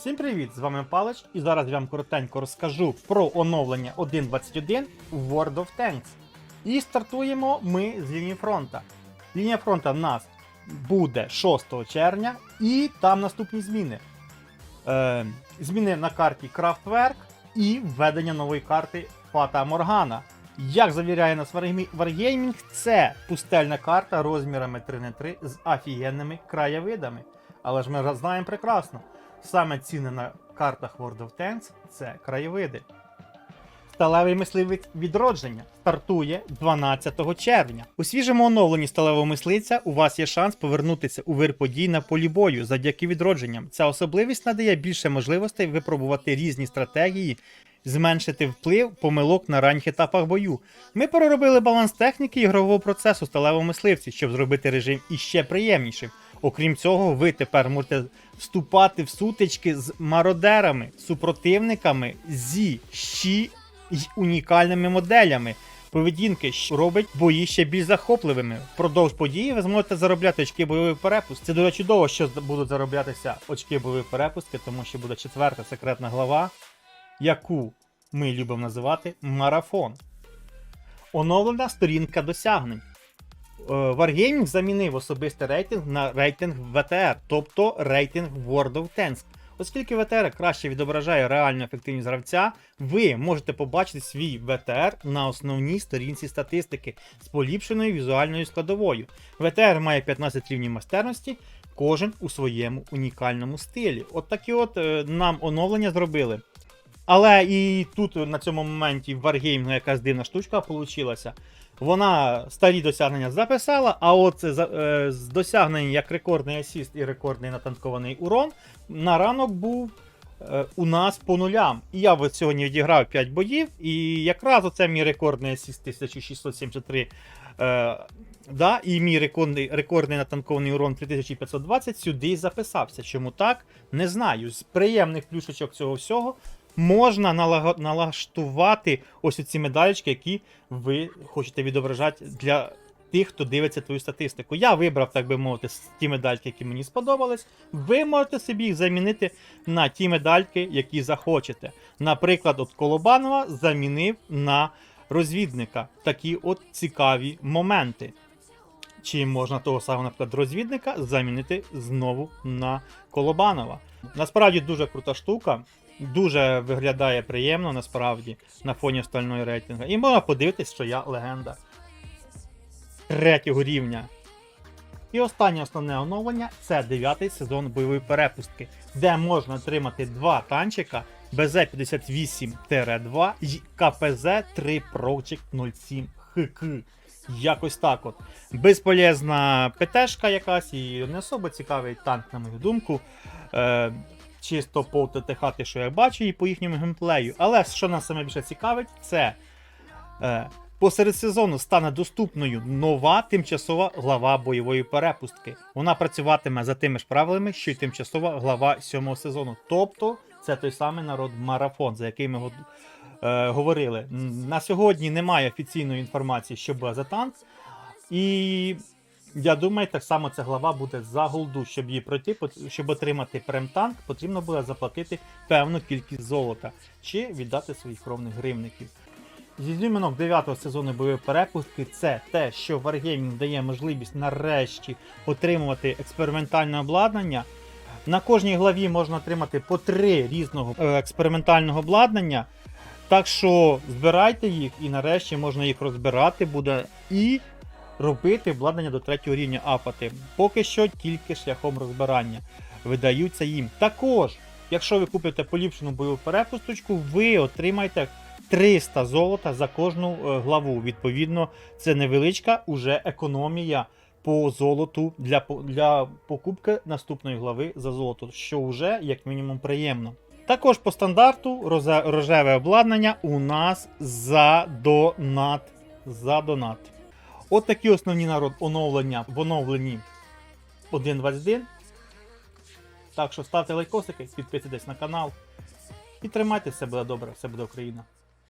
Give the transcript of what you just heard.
Всім привіт! З вами Палич, і зараз я вам коротенько розкажу про оновлення 1.21 в World of Tanks. І стартуємо ми з лінії фронта. Лінія фронта в нас буде 6 червня, і там наступні зміни. Е, зміни на карті Крафтверк і введення нової карти Фата Моргана. Як завіряє нас Wargaming- це пустельна карта розмірами 3х3 з офігенними краєвидами. Але ж ми знаємо прекрасно, саме ціни на картах World of Tanks це краєвиди. Сталевий мисливець відродження стартує 12 червня. У свіжому оновленні сталевого мислиця у вас є шанс повернутися у вир подій на полі бою завдяки відродженням. Ця особливість надає більше можливостей випробувати різні стратегії, зменшити вплив помилок на ранніх етапах бою. Ми переробили баланс техніки ігрового процесу сталевого мисливці, щоб зробити режим іще приємнішим. Окрім цього, ви тепер можете вступати в сутички з мародерами, супротивниками зі щі й унікальними моделями. Поведінки що робить бої ще більш захопливими. Впродовж події ви зможете заробляти очки бойової перепустки. Це дуже чудово, що будуть зароблятися очки бойової перепустки, тому що буде четверта секретна глава, яку ми любимо називати марафон. Оновлена сторінка досягнень. Е, Wargaming замінив особистий рейтинг на рейтинг ВТР, тобто рейтинг World of Tanks. Оскільки ВТР краще відображає реальну ефективність гравця, ви можете побачити свій ВТР на основній сторінці статистики з поліпшеною візуальною складовою. ВТР має 15 рівнів майстерності, кожен у своєму унікальному стилі. От такі от е, нам оновлення зробили. Але і тут на цьому моменті в Wargaming якась дивна штучка вийшла. Вона старі досягнення записала, а от е, з досягнень як рекордний асіст і рекордний натанкований урон на ранок був е, у нас по нулям. І я от сьогодні відіграв 5 боїв, і якраз оце мій рекордний асіст 1673. Е, да, і мій рекордний, рекордний натанкований урон 3520 сюди записався. Чому так? Не знаю. З приємних плюшечок цього всього можна налаштувати ось ці медалечки, які ви хочете відображати для тих, хто дивиться твою статистику. Я вибрав, так би мовити, ті медальки, які мені сподобались. Ви можете собі їх замінити на ті медальки, які захочете. Наприклад, от Колобанова замінив на розвідника. Такі от цікаві моменти. Чи можна того самого, наприклад, розвідника замінити знову на Колобанова? Насправді дуже крута штука. Дуже виглядає приємно насправді на фоні остальної рейтингу. І можна подивитись, що я легенда третього рівня. І останнє основне оновлення це дев'ятий сезон бойової перепустки, де можна отримати два танчика BZ58-2 і КПЗ-3 Project 07 ХК. Якось так от. Безполезна ПТшка якась і не особо цікавий танк, на мою думку. Е, чисто по ТТХ, що я бачу, і по їхньому геймплею. Але що нас саме більше цікавить, це е, посеред сезону стане доступною нова тимчасова глава бойової перепустки. Вона працюватиме за тими ж правилами, що й тимчасова глава сьомого сезону. Тобто, це той самий народ марафон, за який ми е, говорили. На сьогодні немає офіційної інформації, що буде за танк. І я думаю, так само ця глава буде за голду. Щоб її пройти, щоб отримати прем-танк, потрібно буде заплатити певну кількість золота чи віддати своїх кровних гривників. Зі змінок 9 сезону бойової перепустки це те, що Wargaming дає можливість нарешті отримувати експериментальне обладнання. На кожній главі можна отримати по три різного е, експериментального обладнання. Так що збирайте їх і нарешті можна їх розбирати буде і робити обладнання до третього рівня апати. Поки що тільки шляхом розбирання видаються їм. Також, якщо ви купите поліпшену бойову перепусточку, ви отримаєте 300 золота за кожну е, главу. Відповідно, це невеличка уже економія по золоту для, для покупки наступної глави за золото, що вже як мінімум приємно. Також по стандарту рожеве обладнання у нас за донат. За донат. От такі основні народ оновлення в оновленні 1.21. Так що ставте лайкосики, підписуйтесь на канал і тримайте все буде добре, все буде Україна.